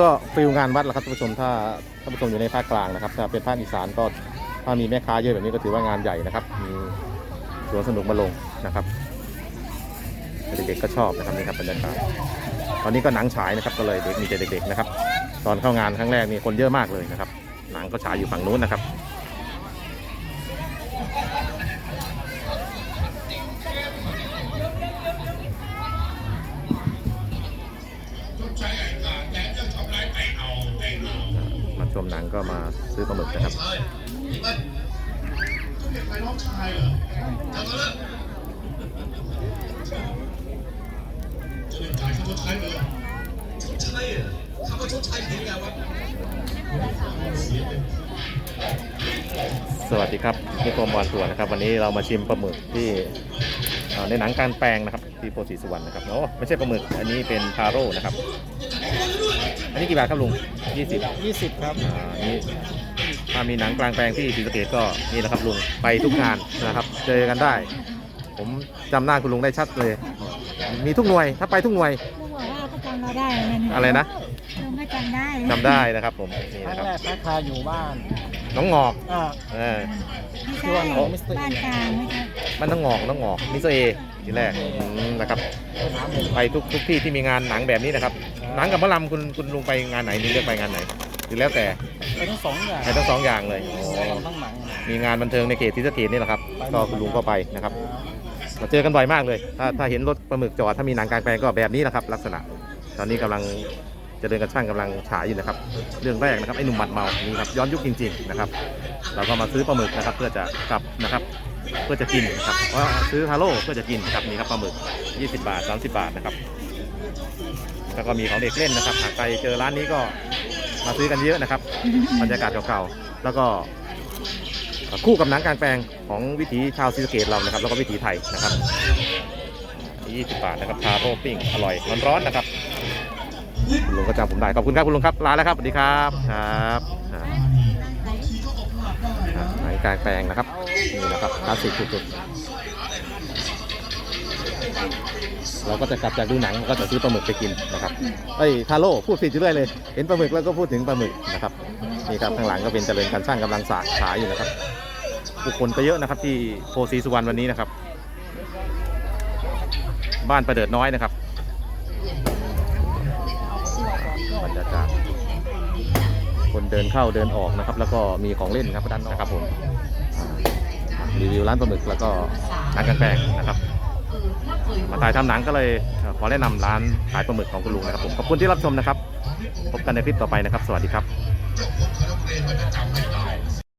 ก็ฟิลงานวัดแหละครับท่านผู้ชมถ้าท่านผู้ชมอยู่ในภาคกลางนะครับถ้าเป็นภาคอีสานก็ถ้ามีแม่ค้าเยอะแบบนี้ก็ถือว่างานใหญ่นะครับ มีสวนสนุกมาลงนะครับเด็กๆก็ชอบนะครับนี่ครับบรรยากาศตอนนี้ก็หนังฉายนะครับก็เลยเด็กมีแต่เด็กๆนะครับ ตอนเข้างานครั้งแรกนี่คนเยอะมากเลยนะครับ หนังก็ฉายอยู่ฝั่งนู้นนะครับ มหนังก็มาซื้อปลาหมึกนะครับสวัสดีครับนิคมวอนตัวนนะครับ วันนี้เรามาชิมปลาหมึกที่ ในหนังกลารแปลงนะครับที่โพธิสุวรรณนะครับโอ้ไม่ใช่ปลาหมึกอันนี้เป็นทาโร่นะครับ อันนี้กี่บาทครับลุง20 20ครับอ่านี่ถ้ามีหนังกลางแปลงที่ศรีสะเกดก็นี่แหละครับลุงไปทุกงานนะครับ เจอกันได้ ผมจำหน้าคุณลุงได้ชัดเลย มีทุกหน่วยถ้าไปทุกหน่วยลุงบอกว่าก็จำเราได้นั่นอะไรนะลุงก็จำได้จำได้นะครับ ผมนี่ครั้นะงครับ แรกแม่ค้าอยู่บ้าน น้องงอกอ่า เออไม่ชื่อใช่ว่าน้องมิสเตอร์บ้านกลางไม่ใช่มันน้องงอกน้องงอกมิสเตอร์เอทีแรกอืมนะครับ ไปหาหมูไปทุกทุกที่ที่มีงานหนังแบบนี้นะครับ หนังกับหมะลำคุณคุณลุงไปงานไหนนี่เลือกไปงานไหนหรือแล้วแต่ไปทั้งสองอย่างไปทั้งสองอย่างเลยทั้งหนังมีงานบันเทิงในเขตศรีสะเกดนี่แหละครับก็คุณลุงก็ไปนะครับมาเจอกันบ่อยมากเลย ถ้าถ้าเห็นรถปลาหมึกจอดถ้ามีหนังกลางแปลงก็แบบนี้แหละครับ ลักษณะ ตอนนี้กำลัง เจะเดินกระช่างกำลังฉายอยู่นะครับ เรื่องแรกนะครับไอ้หนุ่มหมัดเมานี่ครับย้อนยุคจริงๆนะครับ เราก็มาซื้อปลาหมึกนะครับ เพื่อจะกลับนะครับ เพื่อจะกินนะครับว่าซื้อฮาโร่เพื่อจะกินครับนี่ครับปลาหมึก 20 บาท 30 บาทนะครับ แล้วก็มีของเด็กเล่นนะครับหากใครเจอร้านนี้ก็มาซื้อกันเยอะนะครับบรรยากาศเก่าๆแล้วก็คู่กับหนังกลางแปลงของวิถีชาวศรีสเกดเรานะครับ แล้วก็วิถีไทยนะครับ 20 บาทนะครับทาโร่ปิ้งอร่อยร้อนๆนะครับ คุณลุงก็จำผมได้ขอบคุณครับคุณลุงครับลาแล้วครับสวัสดีครับครับหนกลางแปลงนะครับนี่นะครับคลาสสิกสุดๆเราก็จะกลับจากดูหนังก็จะซื้อปลาหมึกไปกินนะครับเอ้ยทาโร่พูดผิดอยู่เรื่อยเลย เห็นปลาหมึกแล้วก็พูดถึงปลาหมึกนะครับนี่ครับข้างหลังก็เป็นเจริญการช่างกำลังสากขายอยู่นะครับผู้คนก็เยอะนะครับที่โพสีสุวรรณวันนี้นะครับ บ้านประเดิดน้อยนะครับ บรรยากาศ คนเดินเข้าเดินออกนะครับ แล้วก็มีของเล่นครับด้านนอกนะครับผมรีวิวร้านปลาหมึกแล้วก็ร้านกาแฟนะครับ มาถ่ายทำหนังก็เลยขอแนะนำร้านขายปลาหมึกของคุณลุงนะครับผมขอบคุณที่รับชมนะครับ พบกันในคลิปต่อไปนะครับ สวัสดีครับ